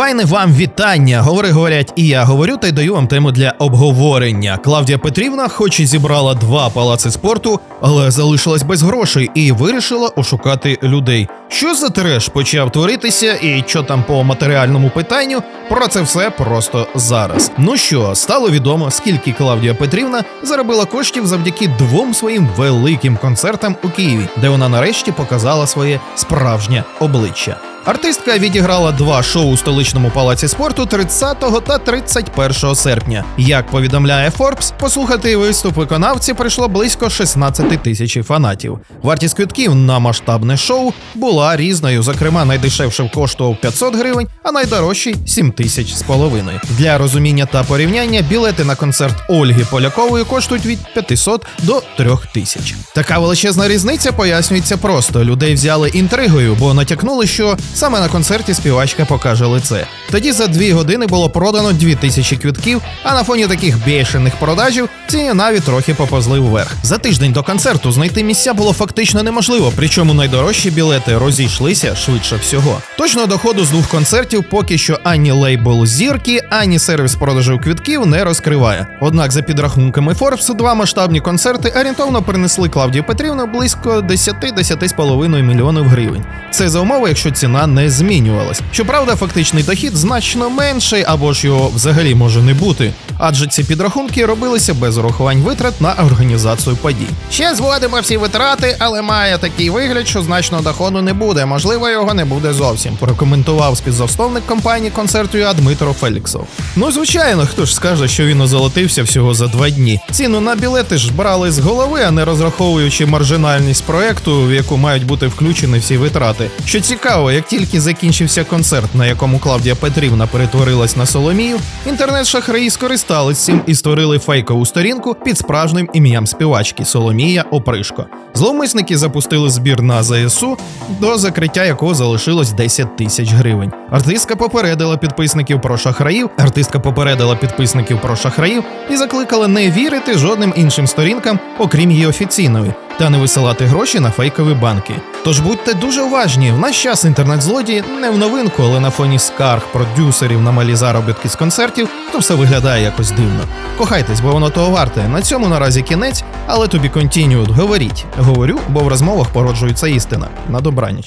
Файне вам вітання. Говори, говорять, і я говорю та й даю вам тему для обговорення. Клавдія Петрівна, хоч і зібрала два палаци спорту, але залишилась без грошей і вирішила ошукати людей. Що за треш почав творитися, і що там по матеріальному питанню? Про це все просто зараз. Ну що, стало відомо, скільки Клавдія Петрівна заробила коштів завдяки двом своїм великим концертам у Києві, де вона нарешті показала своє справжнє обличчя. Артистка відіграла два шоу у столичному палаці спорту 30 та 31 серпня. Як повідомляє Forbes, послухати виступ виконавці прийшло близько 16 тисяч фанатів. Вартість квитків на масштабне шоу була різною. Зокрема, найдешевший коштував 500 гривень, а найдорожчий 7 тисяч з половиною. Для розуміння та порівняння білети на концерт Ольги Полякової коштують від 500 до 3000. Така величезна різниця пояснюється просто: людей взяли інтригою, бо натякнули, що саме на концерті співачка покаже лице. Тоді за дві години було продано 2000 квитків, а на фоні таких бешених продажів ціни навіть трохи поповзли вверх. За тиждень до концерту знайти місця було фактично неможливо, причому найдорожчі білети розійшлися швидше всього. Точно доходу з двох концертів поки що ані лейбл зірки, ані сервіс продажу квитків не розкриває. Однак, за підрахунками Forbes, два масштабні концерти орієнтовно принесли Клавдію Петрівну близько 10-10,5 мільйонів гривень. Це за умови, якщо ціна не змінювалась. Щоправда, фактичний дохід значно менший або ж його взагалі може не бути, адже ці підрахунки робилися без урахувань витрат на організацію подій. Ще зводимо всі витрати, але має такий вигляд, що значного доходу не буде. Можливо, його не буде зовсім. Прокоментував співзасновник компанії концерту Дмитро Феліксов. Ну звичайно, хто ж скаже, що він озолотився всього за два дні. Ціну на білети ж брали з голови, а не розраховуючи маржинальність проекту, в яку мають бути включені всі витрати. Що цікаво, як тільки закінчився концерт, на якому Клавдія Петрівна перетворилась на Соломію, інтернет-шахраї скористались цим і створили фейкову сторінку під справжнім ім'ям співачки Соломія Опришко. Зловмисники запустили збір на ЗСУ, до закриття якого залишилось 10 тисяч гривень. Артистка попередила підписників про шахраїв. Артистка попередила підписників про шахраїв і закликала не вірити жодним іншим сторінкам, окрім її офіційної, та не висилати гроші на фейкові банки. Тож будьте дуже уважні. В наш час інтернет-злодії не в новинку, але на фоні скарг продюсерів на малі заробітки з концертів, то все виглядає якось дивно. Кохайтесь, бо воно того варте. На цьому наразі кінець, але тобі контініют. Говоріть. Говорю, бо в розмовах породжується істина. На добраніч.